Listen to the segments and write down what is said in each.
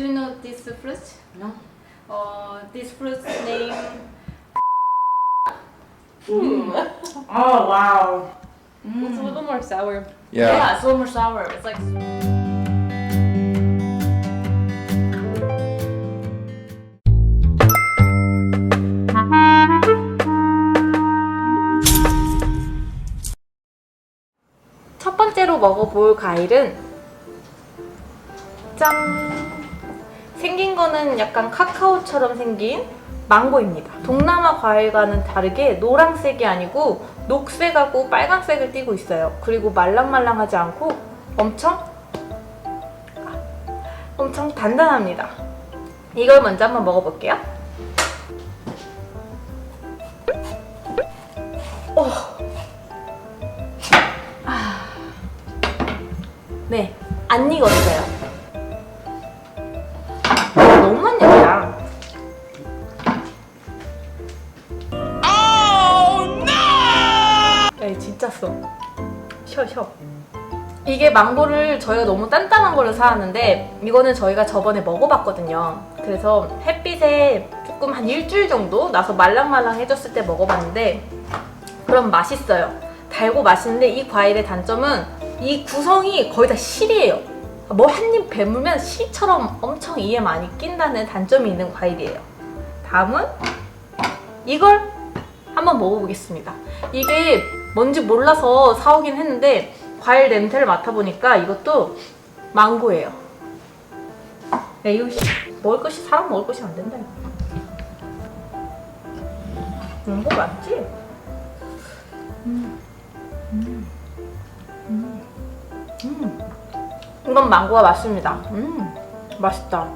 Do you know this fruit? No. Uh, this fruit name Oh wow. it's a little more sour. Yeah. it's a little more sour. It's like 첫 번째로 먹어볼 과일은 짠! 생긴 거는 약간 카카오처럼 생긴 망고입니다. 동남아 과일과는 다르게 노란색이 아니고 녹색하고 빨간색을 띠고 있어요. 그리고 말랑말랑하지 않고 엄청 엄청 단단합니다. 이걸 먼저 한번 먹어볼게요. 네, 안 익었어요. 진짜 쉬어. 이게 망고를 저희가 너무 단단한 걸로 사왔는데 이거는 저희가 저번에 먹어봤거든요. 그래서 햇빛에 조금 한 일주일 정도 나서 말랑말랑해졌을 때 먹어봤는데 그럼 맛있어요. 달고 맛있는데 이 과일의 단점은 이 구성이 거의 다 실이에요. 뭐 한입 베물면 실처럼 엄청 이에 많이 낀다는 단점이 있는 과일이에요. 다음은 이걸 한번 먹어보겠습니다. 이게 뭔지 몰라서 사오긴 했는데 과일 냄새를 맡아보니까 이것도 망고예요. 야, 이거 씨, 먹을 것이 사람 먹을 것이 안 된다. 망고 맞지? 이건 망고가 맞습니다. 음, 맛있다.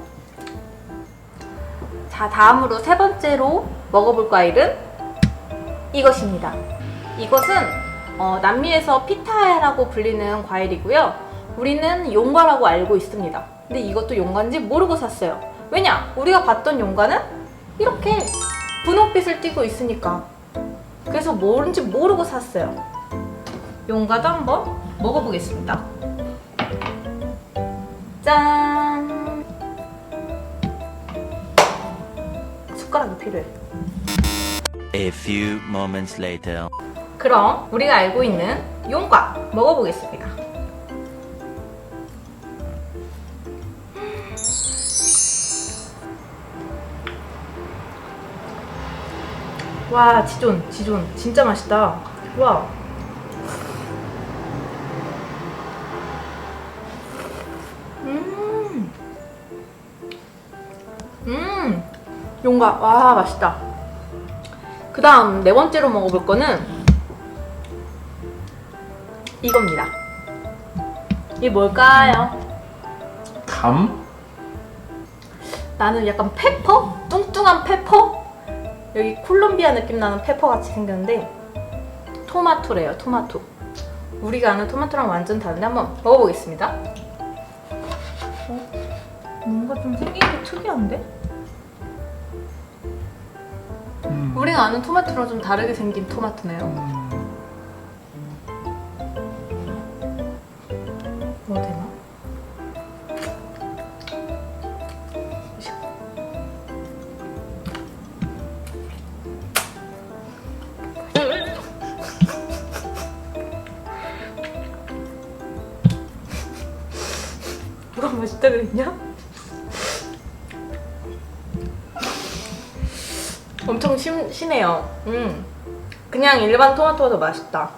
자, 다음으로 세 번째로 먹어볼 과일은 이것입니다. 이것은 어, 남미에서 피타라고 불리는 과일이고요. 우리는 용과라고 알고 있습니다. 근데 이것도 용과인지 모르고 샀어요. 왜냐? 우리가 봤던 용과는 이렇게 분홍빛을 띠고 있으니까. 그래서 뭔지 모르고 샀어요. 용과도 한번 먹어보겠습니다. 짠! 숟가락이 필요해. A few moments later. 그럼 우리가 알고 있는 용과 먹어보겠습니다. 와, 지존, 지존. 진짜 맛있다. 와. 음. 음. 용과. 와, 맛있다. 그 다음 네 번째로 먹어볼 거는 이겁니다. 이게 뭘까요? 감? 나는 약간 페퍼? 뚱뚱한 페퍼? 여기 콜롬비아 느낌 나는 페퍼 같이 생겼는데 토마토래요, 토마토. 우리가 아는 토마토랑 완전 다른데 한번 먹어보겠습니다. 어? 뭔가 좀 생긴 게 특이한데? 음. 우리가 아는 토마토랑 좀 다르게 생긴 토마토네요. 맛있다 그랬냐? 엄청 심, 심해요. 음. 그냥 일반 토마토가 더 맛있다.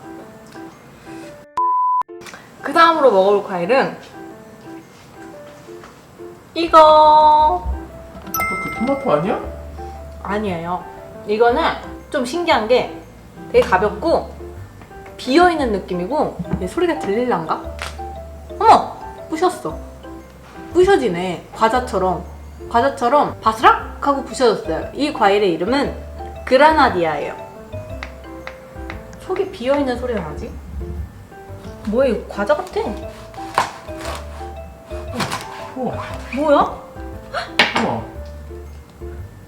그 다음으로 먹을 과일은 이거 그 토마토 아니야? 아니에요. 이거는 좀 신기한 게 되게 가볍고 비어 있는 느낌이고 얘 소리가 들릴란가? 어머 부셨어. 부셔지네 과자처럼 과자처럼 바스락 하고 부셔졌어요. 이 과일의 이름은 그라나디아예요. 속이 비어 있는 소리가 나지? 뭐야 이거 과자 같아. 우와. 뭐야? 우와.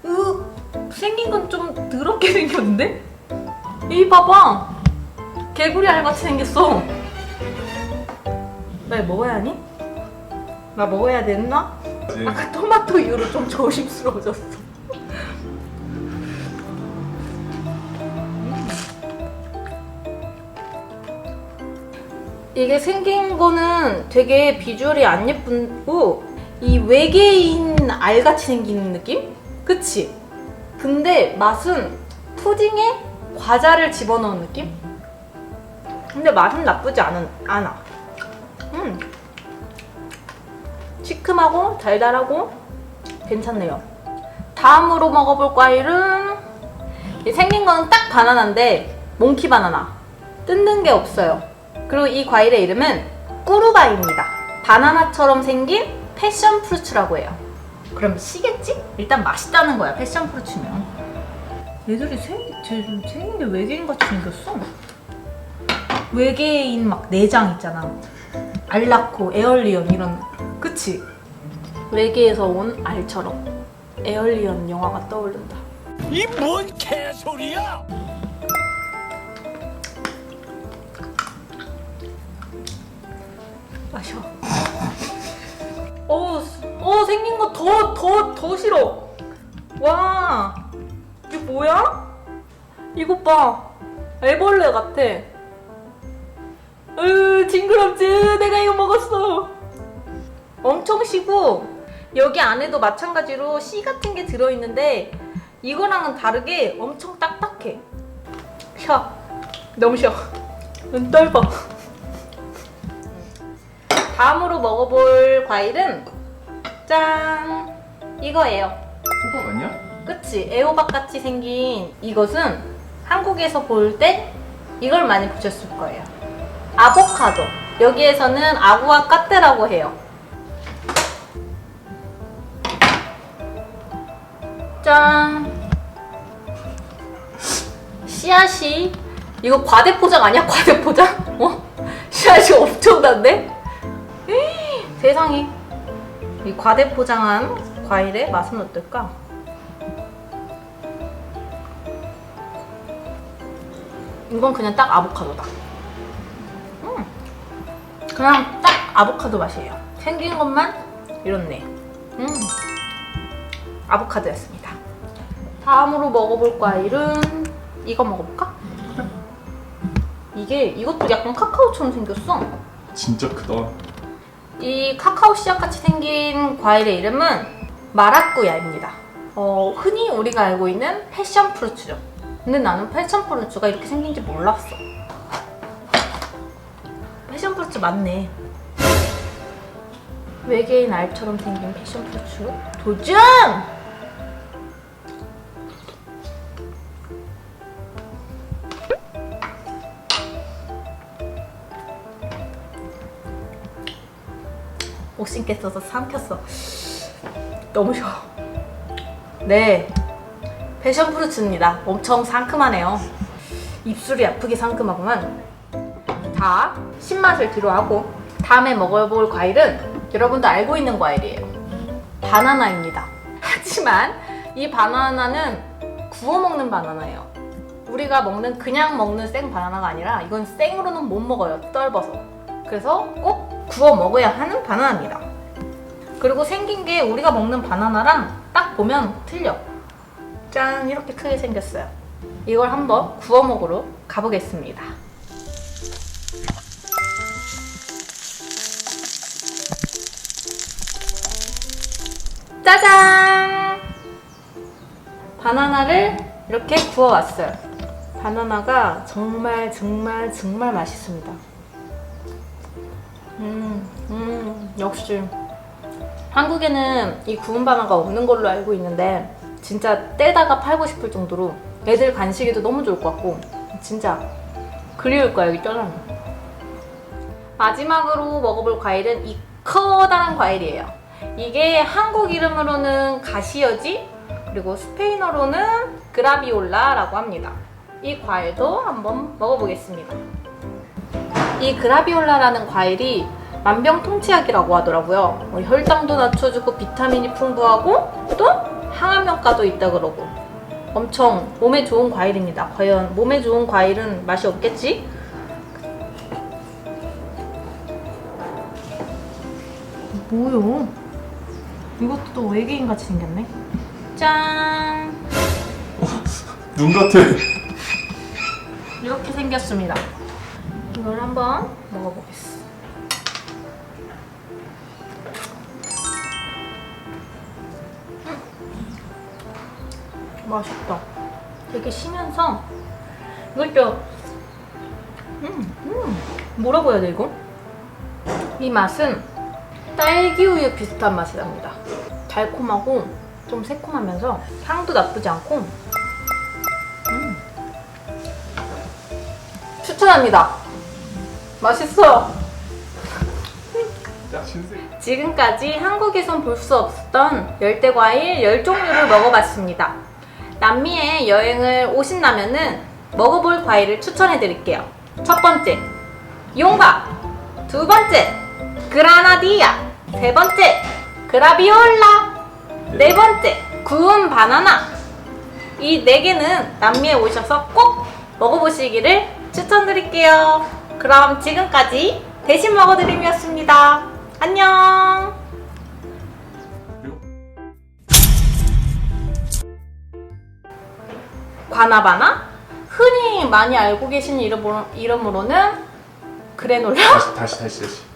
으, 생긴 건 좀 더럽게 생겼는데? 이 봐봐. 개구리 알 같이 생겼어. 나 이거 먹어야 하니? 나 먹어야 됐나? 아까 토마토 이후로 좀 조심스러워졌어. 이게 생긴 거는 되게 비주얼이 안 예쁘고 이 외계인 알같이 생긴 느낌? 그치? 근데 맛은 푸딩에 과자를 집어넣은 느낌? 근데 맛은 나쁘지 않은, 않아. 시큼하고 달달하고 괜찮네요. 다음으로 먹어볼 과일은 이 생긴 거는 딱 바나나인데 몽키 바나나. 뜯는 게 없어요. 그리고 이 과일의 이름은 꾸루바입니다. 바나나처럼 생긴 패션 프루츠라고 해요. 그럼 시겠지? 일단 맛있다는 거야 패션 프루츠면. 얘들이 생긴, 쟤좀 생긴 게 외계인 같이 생겼어. 외계인 막 내장 있잖아. 알라코, 에얼리언 이런 그치? 외계에서 온 알처럼 에얼리언 영화가 떠오른다. 이 뭔 개소리야! 마셔. 어, 어 생긴 거 더 더 더 싫어. 와, 이게 뭐야? 이것 봐, 애벌레 같아. 으, 징그럽지? 내가 이거 먹었어. 엄청 시고 여기 안에도 마찬가지로 씨 같은 게 들어있는데 이거랑은 다르게 엄청 딱딱해. 쉬어. 너무 쉬어. 눈 떨봐. 다음으로 먹어볼 과일은 짠 이거예요. 호박 아니야? 그치? 애호박 같이 생긴 이것은 한국에서 볼 때 이걸 많이 보셨을 거예요. 아보카도. 여기에서는 아구아 까떼라고 해요. 짠. 씨앗이 이거 과대 포장 아니야? 과대 포장? 어? 씨앗이 엄청난데? 세상에. 이 과대 포장한 과일의 맛은 어떨까? 이건 그냥 딱 아보카도다. 음. 그냥 딱 아보카도 맛이에요. 생긴 것만 이렇네. 음. 아보카도였습니다. 다음으로 먹어볼 과일은 이거 먹어볼까? 이게 이것도 약간 카카오처럼 생겼어. 진짜 크다. 이 카카오 씨앗 같이 생긴 과일의 이름은 마라꾸야입니다. 어, 흔히 우리가 알고 있는 패션 프루츠죠. 근데 나는 패션 프루츠가 이렇게 생긴지 몰랐어. 패션 프루츠 맞네. 외계인 알처럼 생긴 패션 프루츠 도전! 못 신겠어서 삼켰어. 너무 쉬워. 네. 패션 프루츠입니다. 엄청 상큼하네요. 입술이 아프게 상큼하구만. 자, 신맛을 뒤로 하고 다음에 먹어볼 과일은 여러분도 알고 있는 과일이에요. 바나나입니다. 하지만 이 바나나는 구워 먹는 바나나예요. 우리가 먹는 그냥 먹는 생 바나나가 아니라 이건 생으로는 못 먹어요. 떫어서. 그래서 꼭 구워 먹어야 하는 바나나입니다. 그리고 생긴 게 우리가 먹는 바나나랑 딱 보면 틀려. 짠 이렇게 크게 생겼어요. 이걸 한번 구워 먹으러 가보겠습니다. 짜잔! 바나나를 이렇게 구워왔어요. 바나나가 정말 정말 정말 맛있습니다. 음, 음, 역시. 한국에는 이 구운 바나나가 없는 걸로 알고 있는데 진짜 떼다가 팔고 싶을 정도로 애들 간식에도 너무 좋을 것 같고 진짜 그리울 거야 여기 쪄라면. 마지막으로 먹어볼 과일은 이 커다란 과일이에요. 이게 한국 이름으로는 가시여지 그리고 스페인어로는 그라비올라라고 합니다. 이 과일도 한번 먹어보겠습니다 이 그라비올라라는 과일이 만병통치약이라고 하더라고요. 뭐 혈당도 낮춰주고 비타민이 풍부하고 또 항암 효과도 있다 그러고 엄청 몸에 좋은 과일입니다. 과연 몸에 좋은 과일은 맛이 없겠지? 뭐요? 이것도 또 외계인 같이 생겼네. 짠! 눈 같아. 이렇게 생겼습니다. 이걸 한번 먹어보겠습니다. 음. 맛있다. 되게 쉬면서 좀 음, 음. 뭐라고 해야 돼 이거? 이 맛은 딸기 우유 비슷한 맛이 납니다. 달콤하고 좀 새콤하면서 향도 나쁘지 않고 음. 추천합니다. 신세. 지금까지 한국에선 볼 수 없었던 열대 과일 10종류를 먹어봤습니다. 남미에 여행을 오신다면은 먹어볼 과일을 추천해 드릴게요. 첫 번째, 용과. 두 번째, 그라나디아. 세 번째, 그라비올라. 네 번째, 구운 바나나. 이 네 개는 남미에 오셔서 꼭 먹어보시기를 추천드릴게요. 그럼 지금까지 대신 먹어드림이었습니다. 안녕! 과나바나? 흔히 많이 알고 계신 이름으로, 이름으로는 그래놀라? 다시 다시 다시 다시.